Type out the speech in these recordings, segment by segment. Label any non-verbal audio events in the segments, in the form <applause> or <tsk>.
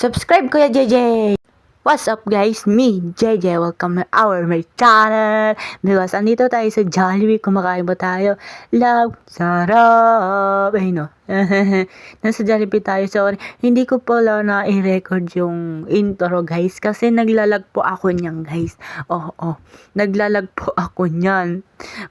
Subscribe Kuya JJ! What's up guys? Me, JJ. Welcome to our my channel. Because andito tayo sa Jollibee. Kumakain ba tayo? Love, sarap. Ay no. <laughs> Nasa Jollibee tayo. Sorry. Hindi ko pala na i-record yung intro guys. Kasi naglalag po ako niyan guys. Oh, oh. Naglalag po ako niyan.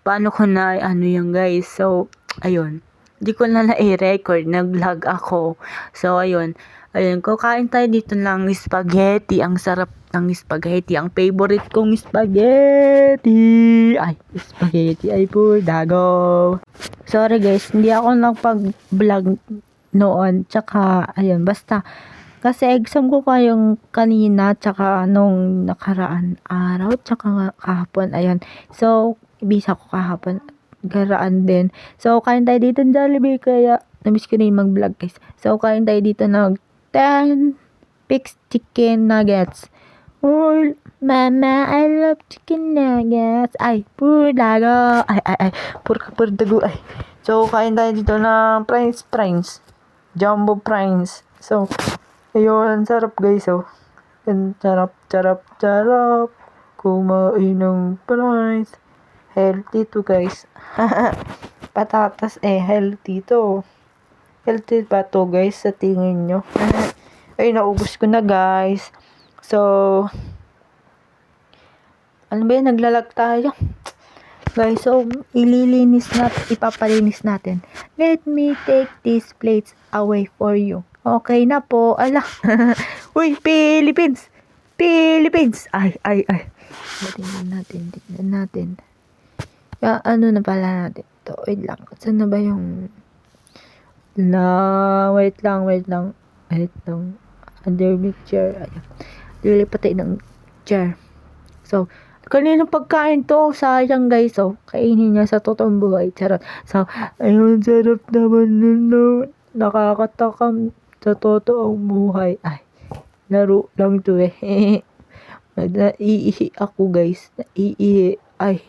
Paano ko na ano yan guys? So, ayun. Hindi ko na na-record. Nag-lag ako. So, ayun. Ayun, kakain tayo dito ng spaghetti. Ang sarap ng spaghetti. Ang favorite kong spaghetti. Ay, spaghetti ay dago. Sorry guys, hindi ako nagpag-vlog noon. Tsaka, ayun, basta. Kasi exam ko kayong kanina, tsaka nung nakaraan araw, tsaka kahapon, ayun. So, ibisa ko kahapon, garaan din. So, kain tayo dito ng Jollibee, kaya namiss ko na yung mag-vlog guys. So, kain tayo dito ng 10 pigs chicken nuggets. Oh, mama, I love chicken nuggets. Ay, puro dago. Ay, ay, ay. Puro, puro dago. Ay. So, kain tayo dito ng Prince Prince. Jumbo Prince. So, ayun, sarap guys. So, yan, sarap, sarap, sarap. Kumain ng Prince. Healthy to guys. <laughs> Patatas eh, healthy to. Healthy ba to guys sa tingin nyo? <laughs> Ay, naubos ko na guys. So, ano ba yan? Naglalag tayo. <tsk> Guys, so, ililinis natin, ipapalinis natin. Let me take these plates away for you. Okay na po. Ala. <laughs> Uy, Philippines! Philippines! Ay, ay, ay. Tingnan natin, tingnan natin. Ya, ano na pala natin? Ito, wait lang. Saan na ba yung... Na, wait lang, wait lang. Wait lang. Under picture. Ayan. Lilipat tayo ng chair. So, kanina pagkain to, sayang guys. So, kainin niya sa totoong buhay. Charot. So, ayun, sarap naman nun. No. Nakakatakam sa totoong buhay. Ay, laro lang to eh. <laughs> Naiihi ako guys. Naiihi. Ay,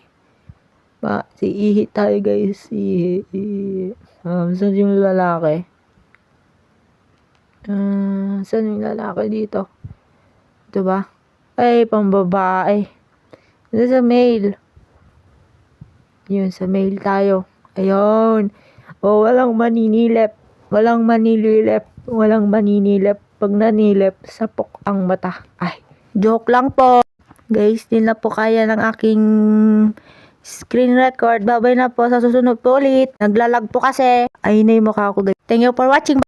ba, si Ihi tayo guys. Ihi, Ihi. Um, saan yung lalaki? Uh, saan yung lalaki dito? Ito ba? Ay, pambabae. Ito sa mail. Yun, sa mail tayo. Ayun. O, walang maninilip. Walang manililip. Walang maninilip. Pag nanilip, sapok ang mata. Ay, joke lang po. Guys, din na po kaya ng aking screen record. Babay na po sa susunod po ulit. Naglalag po kasi. Ayun na mukha ko. Thank you for watching.